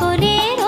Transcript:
玻璃。